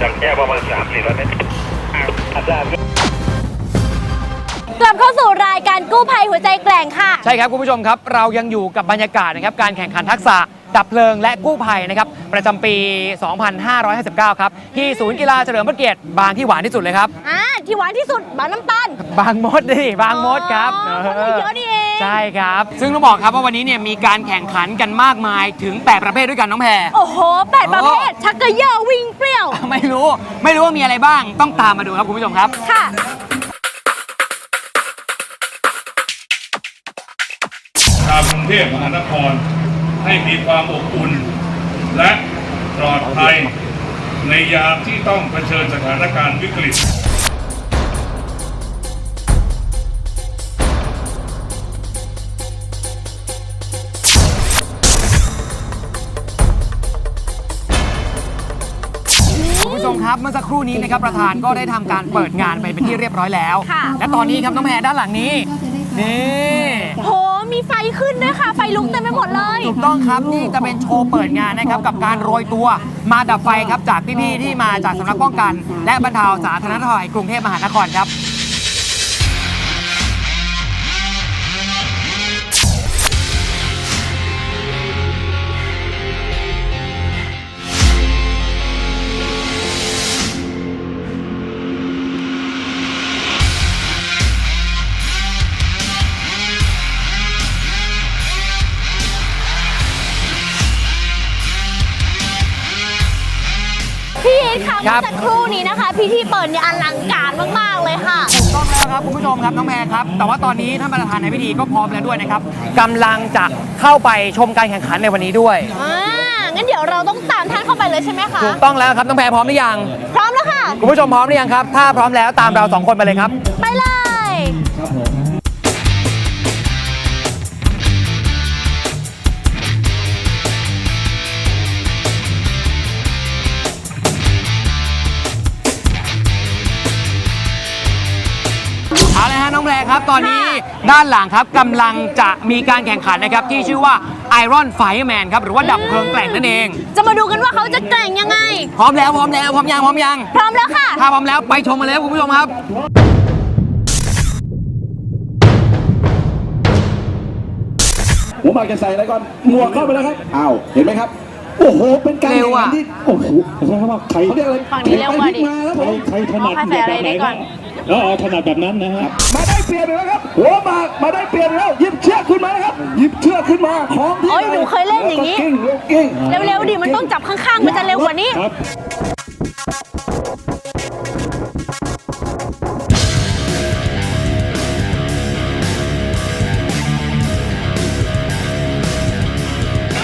จากแค่ประมาณสามสี่ร้อยเมตรอาจารย์ กลับเข้าสู่รายการกู้ภัยหัวใจแกร่งค่ะ ใช่ครับคุณผู้ชมครับ เรายังอยู่กับบรรยากาศนะครับการแข่งขันทักษะดับเพลิงและกู้ภัยนะครับประจำปี 2559 ครับที่ศูนย์กีฬาเฉลิมพระเกียรติบางที่หวานที่สุดเลยครับ อ่าที่หวานที่สุดบางน้ำตาลบางมดดิบางมดครับ อ๋อคนไม่เยอะนี่เอง ใช่ครับ ซึ่งต้องบอกครับว่าวันนี้เนี่ยมีการแข่งขันกันมากมายถึง 8 ประเภทด้วยกันน้องแพร โอ้โหแปดประเภทชักกระเยาะวิ่งเปรี้ยว ไม่รู้ ไม่รู้ว่ามีอะไรบ้าง ต้องตามมาดูครับคุณผู้ชมครับ ค่ะ ชาวกรุงเทพมหานครให้มีความอบอุ่น และปลอดภัยในยามที่ต้องเผชิญสถานการณ์วิกฤต มครับเมื่อสักครู่นี้นะครับประธานก็ได้ทำการเปิดงานไปเป็นที่เรียบร้อยแล้ว ค่ะ และตอนนี้ครับน้องแพรด้านหลังนี้นี่โห มีไฟขึ้นด้วยค่ะ ไฟลุกเต็มไปหมดเลย ถูกต้องครับนี่จะเป็นโชว์เปิดงานนะครับกับการโรยตัวมาดับไฟครับจากพี่ๆที่มาจากสำนักป้องกัน และบรรเทาสาธารณภัยกรุงเทพมหานครครับ ค่ะครัเมื่อบสักครู่นี้นะคะ พิธีเปิดเนี่ยอลังการมากๆเลยค่ะ ถูกต้องแล้วครับคุณผู้ชมครับน้องแพรครับ แต่ว่าตอนนี้ท่านประธานในพิธีก็พร้อมแล้วด้วยนะครับกำลังจะเข้าไปชมการแข่งขันในวันนี้ด้วย อ่า งั้นเดี๋ยวเราต้องตามท่านเข้าไปเลยใช่ไหมคะ ถูกต้องแล้วครับน้องแพรพร้อมหรือยัง พร้อมแล้วค่ะ คุณผู้ชมพร้อมหรือยังครับ ถ้าพร้อมแล้วตามเราสองคนไปเลยครับ ไปเลยเอา ครับตอนนี้ด้านหลังครับกำลังจะมีการแข่งขันนะครับที่ชื่อว่า Iron Fireman ครับหรือว่าดับเพลิงแกร่งนั่นเอง จะมาดูกันว่าเขาจะแกร่งยังไง พร้อมแล้วพร้อมแล้วพร้อมยังพร้อมยัง พร้อมแล้วค่ะ ถ้าพร้อมแล้วไปชมมาเลยครับคุณผู้ชมครับ หัวหมากจะใส่อะไรก่อนหมวกเข้าไปแล้วครับอ้าวเห็นไหมครับ โอ้โห เป็นการเร็วอะแข่งขันที่โอ้โหใช่ครับว่าใครเขาเรียกอะไรฝั่งนี้เร็วกว่าดิ ใครมาแล้วผมใครถนัดเอาใครใส่อะไรได้ก่อนแล้วเอาถนัดแบบนั้นนะฮะมาได้ เปลี่ยนไปแล้วครับหัวหมากมาได้เปลี่ยนไปแล้วหยิบเชือกขึ้นมาแล้วครับหยิบเชือกขึ้นมาของที่โอ้ยหนูเคยเล่นอย่างนี้นี้ กิ้งลูกกิ้งเร็วๆดิมันต้องจับข้างๆ มันจะเร็วกว่านี้ ครับ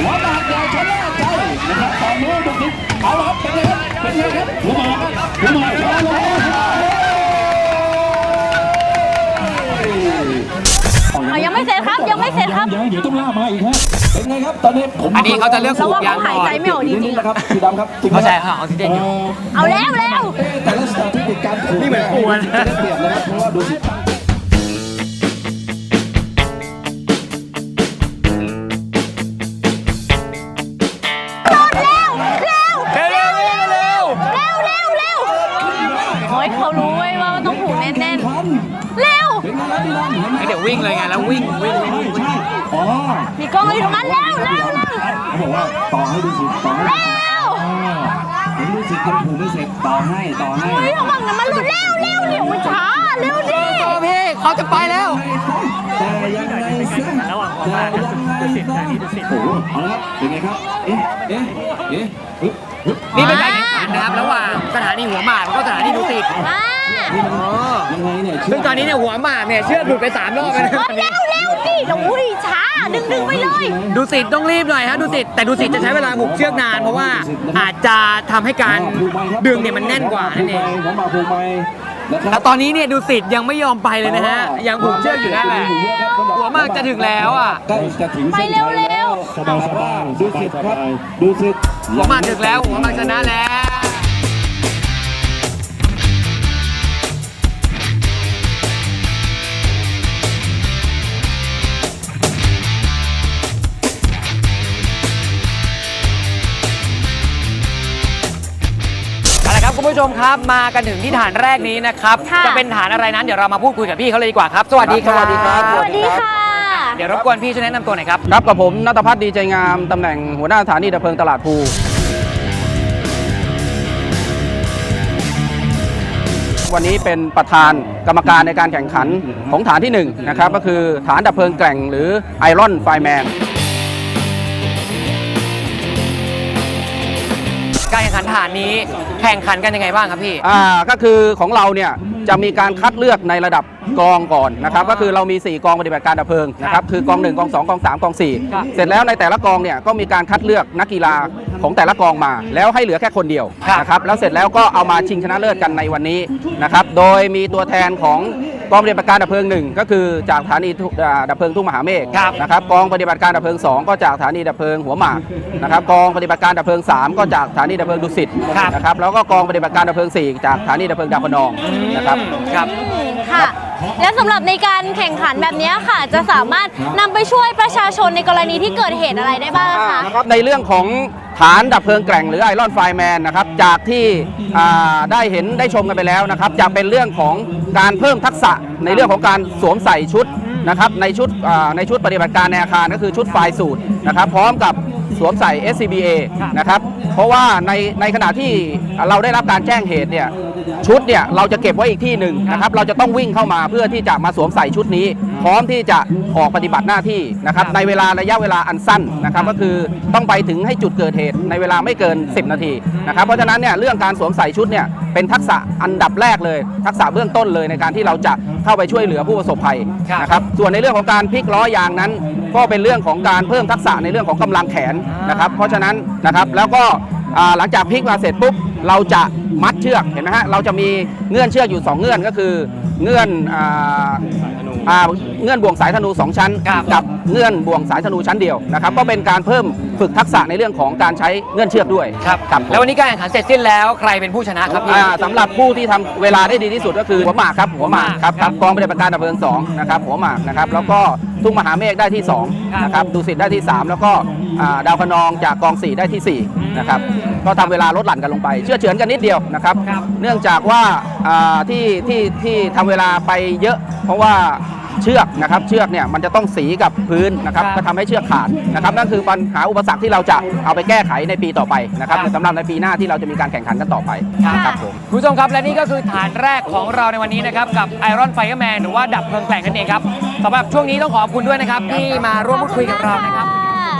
หัวหมากอย่าชะล่าใจนะครับตอนนี้ดูสิเอาละครับเป็นไงครับเป็นไงครับหัวหมากหัวหมาก ครับ ยังเดี๋ยวต้องล่ามาอีกฮะเป็นไงครับตอนนี้ผมอันนี้เขาจะเลือกแล้วสูบว่าเขายางหายก่อใจนไม่ออกจนิดรินิงดนะครับพี่ดำครับจริงไหมเข้าใจค่ะออกซิเจนอยู่ๆเอาแล้วแล้วแต่ลักษณะที่ติดการผูกนี่เหมือนปูนะจะได้เปรียบนะครับเพราะว่าดูสิเร็วเร็วเร็วเร็วเร็วเร็วเร็วเร็วเร็วเร็วโอ้ยเขารู้เว้ยว่ามันต้องผูกแน่นๆ เร็ว เป็นไงครับพี่ดำเห็นไหมเดี๋ยววิ่งเลยไงแล้ววิ่งวิ่งวิ่งวิ่งใช่อ๋อมีกล้องอยู่ตรงนั้นเร็วเร็วเร็วเขาบอกว่าต่อให้ดูสิต่อให้เร็วเห็นดูสิยังผูกไม่เสร็จต่อให้ต่อให้เฮ้ยระวังนะมันหลุดเร็วเร็วเดี๋ยวมันช้าเร็วดิโอ้พี่เขาจะไปแล้วแต่ยังไงซะแต่ยังไงซะโอ้โหเอาละครับเป็นไงครับเอ๊ะเอ๊ะเอ๊ะฮึบฮึบนี่เป็นการแข่งขันนะครับระหว่างสถานีหัวหมากแล้วก็สถานีดุสิตอ่าอ๋อ ยังไงเนี่ยซึ่งตอนนี้เนี่ยหัวหมากเนี่ยเชือกหลุดไปสามรอบแล้วนะเฮ้ยเร็วเร็วดิเดี๋ยวอุ้ยช้าดึงดึงไปเลยดุสิตต้องรีบหน่อยฮะดุสิตแต่ดุสิตจะใช้เวลาผูกเชือกนานเพราะว่าอาจจะทำให้การดึงเนี่ยมันแน่นกว่านั่นเองผมมาผูกไปนะคแล้รับวตอนนี้เนี่ยดุสิตยังไม่ยอมไปเลยนะฮะยังผูกเชือกอยู่นั่นแหละหัวหมากจะถึงแล้วอะ ใกล้จะถึงไปเส้นเร็วชัยเร็ว สบายสบายดูสิครับดูสิหัวหมากถึงแล้วหัวหมากชนะแล้ว เอาละคุณผู้ชมครับมากันถึงที่ฐานแรกนี้นะครับค่ะจะเป็นฐานอะไรนั้นเดี๋ยวเรามาพูดคุยกับพี่เขาเลยดีกว่าครับ สวัสดีครับสวัสดีครับ สวัสดีค่ะ เดี๋ยวรบกวนพี่ช่วยแนะนำตัวหน่อยครับครับกับผมนัทพัฒน์ดีใจงาม ตำแหน่งหัวหน้าสถานีดับเพลิงตลาดภูวันนี้เป็นประธานกรรมการในการแข่งขันของฐานที่1นะครับก็คือฐานดับเพลิงแกร่งหรือไอรอนไฟแมน ฐานนี้แข่งขันกันยังไงบ้างครับพี่ อ่าก็คือของเราเนี่ยจะมีการคัดเลือกในระดับกองก่อนนะครับก็คือเรามี 4 กองปฏิบัติการดับเพลิงนะครับคือกอง 1 กอง 2 กอง 3 กอง ครับ 4 เสร็จแล้วในแต่ละกองเนี่ยก็มีการคัดเลือกนักกีฬาของแต่ละกองมา แล้วให้เหลือแค่คนเดียวนะครับแล้วเสร็จแล้วก็เอามาชิงชนะเลิศกันในวันนี้นะครับโดยมีตัวแทนของ กองปฏิบัติการดับเพลิงหนึ่งก็คือจากสถานีทุอ่าดับเพลิงทุ่งมหาเมฆครับนะครับกองปฏิบัติการดับเพลิง 2 ก็จากสถานีดับเพลิงหัวหมากนะครับกองปฏิบัติการดับเพลิง 3 ก็จากสถานีดับเพลิงดุสิตครับนะครับแล้วก็กองปฏิบัติการดับเพลิง 4 จากสถานีดับเพลิงดาวพนองนะครับครับค่ะ และสำหรับในการแข่งขันแบบนี้ค่ะ จะสามารถนำไปช่วยประชาชนในกรณีที่เกิดเหตุอะไรได้บ้างคะนะครับในเรื่องของฐานดับเพลิงแกร่งหรือไอรอนไฟแมนนะครับจากที่อ่าได้เห็นได้ชมกันไปแล้วนะครับจะเป็นเรื่องของการเพิ่มทักษะในเรื่องของการสวมใส่ชุดนะครับในชุดอ่าในชุดปฏิบัติการในอาคารก็คือชุดไฟสูตรนะครับพร้อมกับ สวมใส่ SCBA นะครับเพราะว่าในในขณะที่เราได้รับการแจ้งเหตุเนี่ยชุดเนี่ยเราจะเก็บไว้อีกที่หนึ่งนะครับเราจะต้องวิ่งเข้ามาเพื่อที่จะมาสวมใส่ชุดนี้ พร้อมที่จะออกปฏิบัติหน้าที่นะครับในเวลาระยะเวลาอันสั้นนะครับก็คือต้องไปถึงให้จุดเกิดเหตุในเวลาไม่เกิน 10 นาทีนะครับเพราะฉะนั้นเนี่ยเรื่องการสวมใส่ชุดเนี่ยเป็นทักษะอันดับแรกเลย ทักษะเบื้องต้นเลยในการที่เราจะเข้าไปช่วยเหลือผู้ประสบภัยครับนะครับส่วนในเรื่องของการพลิกล้อยางนั้น ก็เป็นเรื่องของการเพิ่มทักษะในเรื่องของกำลังแขนนะครับเพราะฉะนั้นนะครับแล้วก็อ่าหลังจากพลิกมาเสร็จปุ๊บเราจะมัดเชือกเห็นไหมฮะเราจะมีเงื่อนเชือกอยู่ 2 เงื่อนก็คือเงื่อนอ่าอ่า เงื่อนบ่วงสายธนู 2 ชั้นครับกับเงื่อนบ่วงสายธนูชั้นเดียวนะครับก็เป็นการเพิ่มฝึกทักษะในเรื่องของการใช้เงื่อนเชือกด้วยครับครับผมแล้ววันนี้การแข่งขันเสร็จสิ้นแล้วใครเป็นผู้ชนะครับพี่ อ่าสำหรับผู้ที่ทำเวลาได้ดีที่สุดก็คือหัวหมากครับหัวหมากครับครับกองปฏิบัติการดับเพลิงสองนะครับหัวหมากนะครับแล้วก็ทุ่งมหาเมฆได้ที่2นะครับดุสิตได้ที่3แล้วก็อ่าดาวคะนองจากกอง4ได้ที่4นะครับก็ทำเวลาลดหลั่นกันลงไป เชื่อเฉือนกันนิดเดียวนะครับ ครับ เนื่องจากว่าอ่าที่ที่ที่ทำเวลาไปเยอะ เพราะว่า เชือกนะครับเชือกเนี่ยมันจะต้องสีกับพื้นนะครับครับก็ทำให้เชือกขาดนะครับนั่นคือปัญหาอุปสรรคที่เราจะเอาไปแก้ไขในปีต่อไปนะครับครับสำหรับในปีหน้าที่เราจะมีการแข่งขันกันต่อไปครับครับผมคุณผู้ชมครับและนี่ก็คือฐานแรกของเราในวันนี้นะครับกับ Iron Fireman หรือว่าดับเพลิงแกร่งนั่นเองครับสำหรับช่วงนี้ต้องขอบคุณด้วยนะครับที่มาร่วมพูดคุยกับเรานะครับ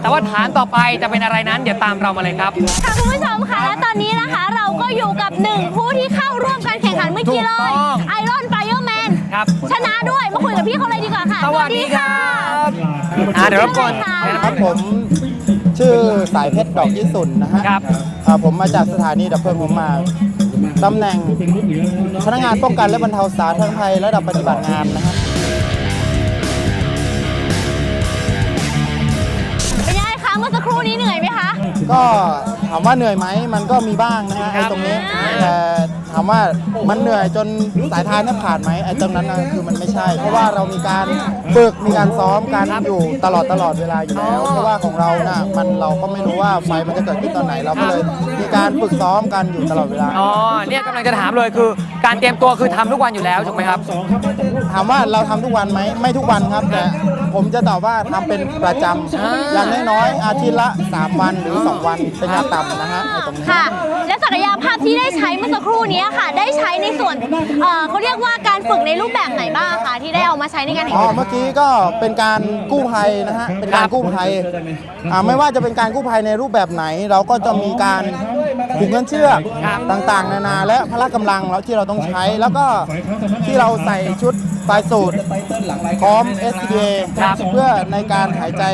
แต่ว่าฐานต่อไปจะเป็นอะไรนั้น เดี๋ยวตามเรามาเลยครับค่ะคุณผู้ชมค่ะและตอนนี้นะคะ เราก็อยู่กับหนึ่งผู้ที่เข้าร่วมการแข่งขันเมื่อกี้เลถูกยต้องไอรอนไฟเออร์แมน ครับชนะด้วยมาคุยกับพี่เขาเลยดีกว่าค่ะสวัสดีครับอ่าเดี๋ยวรบกวนชื่ออะไรคะครับผมชื่อสายเพชรดอกยี่สุนนะฮะครับ อ่าผมมาจากสถานีดับเพลิงผมมาตำแหน่งพนักงานป้องกันและบรรเทาสาธารณภัยระดับปฏิบัติงานนะฮะเป็นยังไงคะเมื่อสักครู่นี้เหนื่อยไหมคะ ก็ถามว่าเหนื่อยไหมมันก็มีบ้างนะฮะไอ้ตรงนี้แต่ ถามว่ามันเหนื่อยจนสายทานแทบขาดไหมไอ้ตรงนั้นนะคือมันไม่ใช่ เพราะว่าเรามีการฝึกมีการซ้อมการอยู่ตลอดตลอดเวลาอยู่แล้ว เพราะว่าของเราน่ะมันเราก็ไม่รู้ว่าไฟมันจะเกิดขึ้นตอนไหน เราก็เลยมีการฝึกซ้อมกันอยู่ตลอดเวลา อ๋อเนี่ยกำลังจะถามเลยคือ การเตรียมตัวคือทำทุกวันอยู่แล้วถูกไหมครับ ถามว่าเราทำทุกวันไหมไม่ทุกวันครับแต่ ผมจะตอบว่าทำเป็นประจอ่าำอย่างน้อยๆอาทิตย์ละ 3 วันหรือ 2 วันเป็นอย่างต่ำนะฮะไอ้ตรงนี้ ค่ะ และศักยภาพที่ได้ใช้เมื่อสักครู่นี้ค่ะ ได้ใช้ในส่วนเอ่อเขาเรียกว่าการฝึกในรูปแบบไหนบ้างคะที่ได้เอามาใช้ในการแข่งอ๋อ ขัน เมื่อกี้ก็เป็นการกู้ภัยนะฮะ เป็นการกู้ภัยอ่าไม่ว่าจะเป็นการกู้ภัยในรูปแบบไหน เราก็จะมีการ ผูกเงื่อนเชือกครับต่างๆ นานาและพละกำลังเราที่เราต้องใช้แล้วก็ที่เราใส่ชุดไฟสูตรพร้อม s d a เพื่อในการหายใจ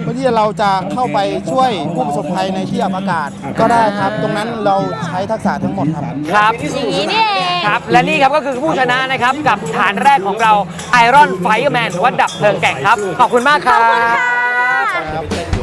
เพื่อที่เราจะเข้าไปช่วยผู้ประสบภัยในที่อับอากาศ ก็ได้ครับตรงนั้นเราใช้ทักษะทั้งหมดครับครับอย่างนี้นี่เองครับและนี่ครับก็คือผู้ชนะนะครับกับฐานแรกของเรา Iron Fireman หรือว่าดับเพลิงแกร่งครับ ขอบคุณมากครับ